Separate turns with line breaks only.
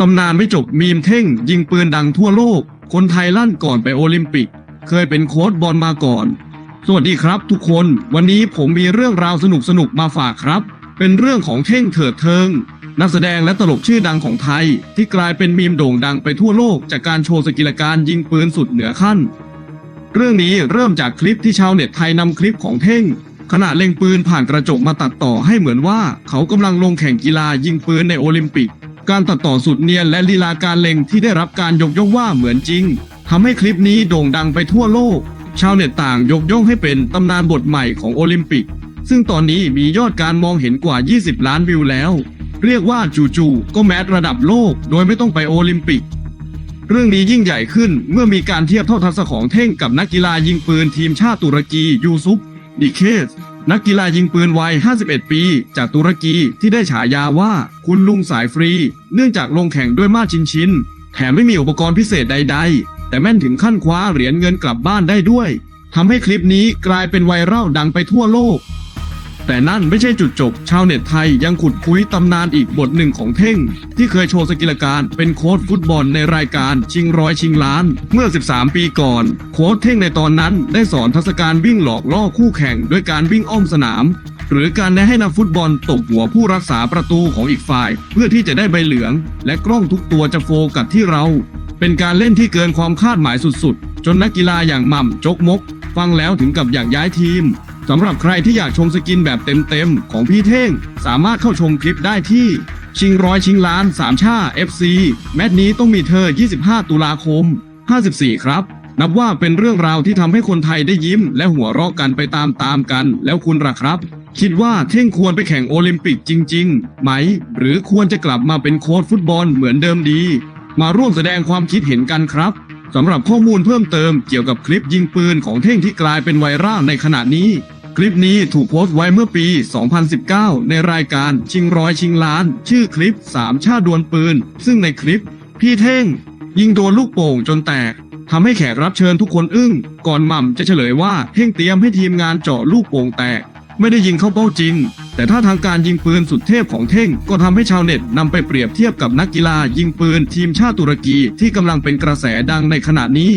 ตำนานไม่จบมีมเท่ง ยิงปืนดังทั่วโลก คนไทยลั่นก่อนไปโอลิมปิก เคยเป็นโค้ชบอลมาก่อน สวัสดีครับทุกคน วันนี้ผมมีเรื่องราวสนุกสนุกๆมาฝากครับ เป็นเรื่องของเท่งเถิดเทิง นักแสดงและตลกชื่อดังของไทย ที่กลายเป็นมีมโด่งดังไปทั่วโลก จากการโชว์สกิลการยิงปืนสุดเหนือขั้น เรื่องนี้เริ่มจากคลิปที่ชาวเน็ตไทยนำคลิปของเท่งขณะเล็งปืนผ่านกระจกมาตัดต่อให้เหมือนว่า เขากำลังลงแข่งกีฬายิงปืนในโอลิมปิก การตัดต่อสุดเนียนและลีลาการเล็งที่ได้รับการยกย่องว่าเหมือนจริงทำให้คลิปนี้โด่งดังไปทั่วโลก ชาวเน็ตต่างยกย่องให้เป็นตำนานบทใหม่ของโอลิมปิก ซึ่งตอนนี้มียอดการมองเห็นกว่า 20 ล้านวิวแล้ว เรียกว่าจู่ๆก็แมสระดับโลก โดยไม่ต้องไปโอลิมปิก เรื่องนี้ยิ่งใหญ่ขึ้นเมื่อมีการเทียบเท่าทักษะของเท่งกับนักกีฬายิงปืนทีมชาติตุรกียูซุปดิเคส นักกีฬายิงปืนวัย 51 ปี จากตุรกีที่ได้ฉายาว่าคุณลุงสายฟรี เนื่องจากลงแข่งด้วยมาชินชิน แถมไม่มีอุปกรณ์พิเศษใด ๆ แต่แม่นถึงขั้นคว้าเหรียญเงินกลับบ้านได้ด้วยทำให้คลิปนี้กลายเป็นไวรัลดังไปทั่วโลก แต่นั่นไม่ใช่จุดจบ ชาวเน็ตไทยยังขุดคุยตำนานอีกบทหนึ่งของเท่ง ที่เคยโชว์สกิลการเป็นโค้ชฟุตบอลในรายการชิงร้อยชิงล้าน เมื่อ 13 ปีก่อน โค้ชเท่งในตอนนั้นได้สอนทักษการวิ่งหลอกล่อคู่แข่งด้วยการวิ่งอ้อมสนาม หรือการแนะให้นักฟุตบอลตบหัวผู้รักษาประตูของอีกฝ่าย เพื่อที่จะได้ใบเหลือง และกล้องทุกตัวจะโฟกัสที่เรา เป็นการเล่นที่เกินความคาดหมายสุดๆ จนนักกีฬาอย่างหม่ำจกมก ฟังแล้วถึงกับอยากย้ายทีม สำหรับใครที่อยากชมสกินแบบเต็มๆ ของพี่เท่ง สามารถเข้าชมคลิปได้ที่ ชิงร้อยชิงล้านสามชา FC แมตช์นี้ต้องมีเธอ 25 ตุลาคม 54 ครับ นับว่าเป็นเรื่องราวที่ทำให้คนไทยได้ยิ้ม และหัวเราะกันไปตามๆกัน แล้วคุณล่ะครับ คิดว่าเท่งควรไปแข่งโอลิมปิกจริง ๆ ไหม หรือควรจะกลับมาเป็นโค้ชฟุตบอลเหมือนเดิมดี มาร่วมแสดงความคิดเห็นกันครับสำหรับข้อมูลเพิ่มเติมเกี่ยวกับคลิปยิงปืนของเท่งที่กลายเป็นไวรัลในขณะนี้ คลิปนี้ถูกโพสต์ไว้เมื่อปี 2019 ในรายการชิงร้อยชิงล้าน ชื่อคลิป 3 ชาติดวลปืน ซึ่งในคลิป พี่เท่ง ยิงโดนลูกโป่งจนแตกทำให้แขกรับเชิญทุกคนอึ้ง ก่อนหม่ำจะเฉลยว่าเท่งเตรียมให้ทีมงานเจาะลูกโป่งแตก ไม่ได้ยิงเข้าเป้าจริง แต่ถ้าทางการยิงปืนสุดเทพของเท่ง ก็ทำให้ชาวเน็ตนำไปเปรียบเทียบกับนักกีฬายิงปืนทีมชาติตุรกีที่กำลังเป็นกระแสดังในขณะนี้